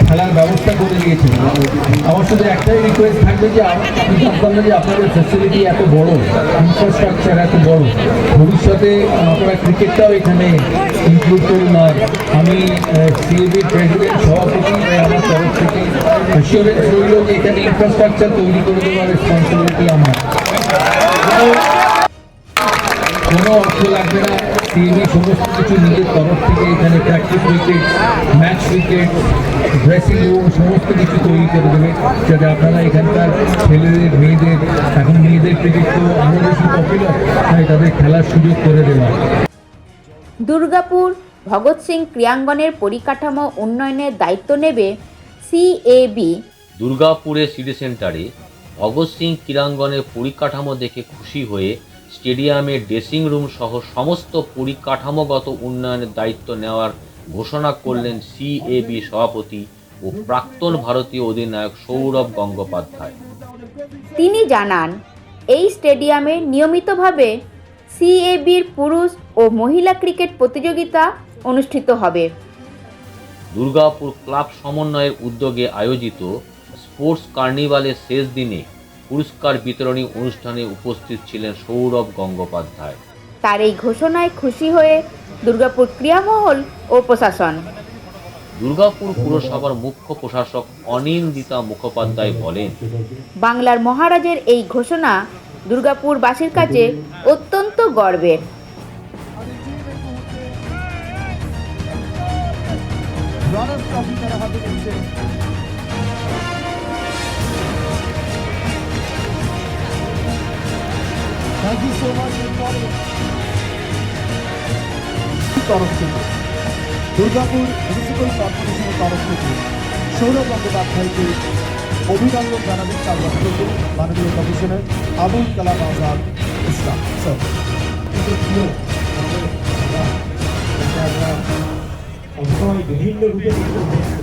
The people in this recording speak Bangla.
খেলার ব্যবস্থা করে দিয়েছেন। আমার শুধু একটাই রিকোয়েস্ট থাকবে যে আম- যে আপনাদের ফেসিলিটি এত বড় ইনফ্রাস্ট্রাকচার এত বড়, ভবিষ্যতে আপনারা ক্রিকেটটাও এখানে ইনক্লুড করুন। আর আমি সিএবির প্রেসিডেন্ট সভাপতি আমার তরফ থেকে এখানে ইনফ্রাস্ট্রাকচার তৈরি করে দেওয়ার রেসপন্সিবিলিটি আমার। কোনো অর্থ লাগবে না। সমস্ত কিছু নিজের তরফ থেকে এখানে practice wicket match wicket dressing room সমস্ত কিছু তৈরি করে দেবে। যাতে আপনারা এখানকার ছেলেদের, মেয়েদের, এখন মেয়েদের ক্রিকেট তো আরও বেশি পপুলার তাই তাদের খেলার সুযোগ করে দেওয়া। দুর্গাপুর ভগৎ সিং ক্রিয়াঙ্গনের পরিকাঠামো উন্নয়নের দায়িত্ব নেবে সিএবি দুর্গাপুরে সিটি সেন্টারে ভগৎ সিং ক্রীড়াঙ্গনের পরিকাঠামো দেখে খুশি হয়ে স্টেডিয়ামের ড্রেসিং রুম সহ সমস্ত পরিকাঠামোগত উন্নয়নের দায়িত্ব নেওয়ার ঘোষণা করলেন সিএবি সভাপতি ও প্রাক্তন ভারতীয় অধিনায়ক সৌরভ গঙ্গোপাধ্যায়। তিনি জানান এই স্টেডিয়ামে নিয়মিতভাবে সিএবির পুরুষ ও মহিলা ক্রিকেট প্রতিযোগিতা অনুষ্ঠিত হবে। দুর্গাপুর ক্লাব সমন্বয়ের উদ্যোগে আয়োজিত স্পোর্টস কার্নিভালের শেষ দিনে পুরস্কার বিতরণী অনুষ্ঠানে উপস্থিত ছিলেন সৌরভ গঙ্গোপাধ্যায়। তার এই ঘোষণায় খুশি হয়ে দুর্গাপুর ক্রীড়ামহল ও প্রশাসন। দুর্গাপুর পুরসভার মুখ্য প্রশাসক অনিন্দিতা মুখোপাধ্যায় বলেন বাংলার মহারাজের এই ঘোষণা দুর্গাপুরবাসীর কাছে অত্যন্ত গর্বের। ইউ সো মাচ তরফ থেকে দুর্গাপুর মিউনিসিপ্যাল কর্পোরেশনের তরফ থেকে সৌরভ বন্দ্যোপাধ্যায়কে অভিনন্দন জানাবেন তার বক্তব্য মাননীয় কমিশনার আবুল কালাম আজাদ ইসলাম স্যার আমরা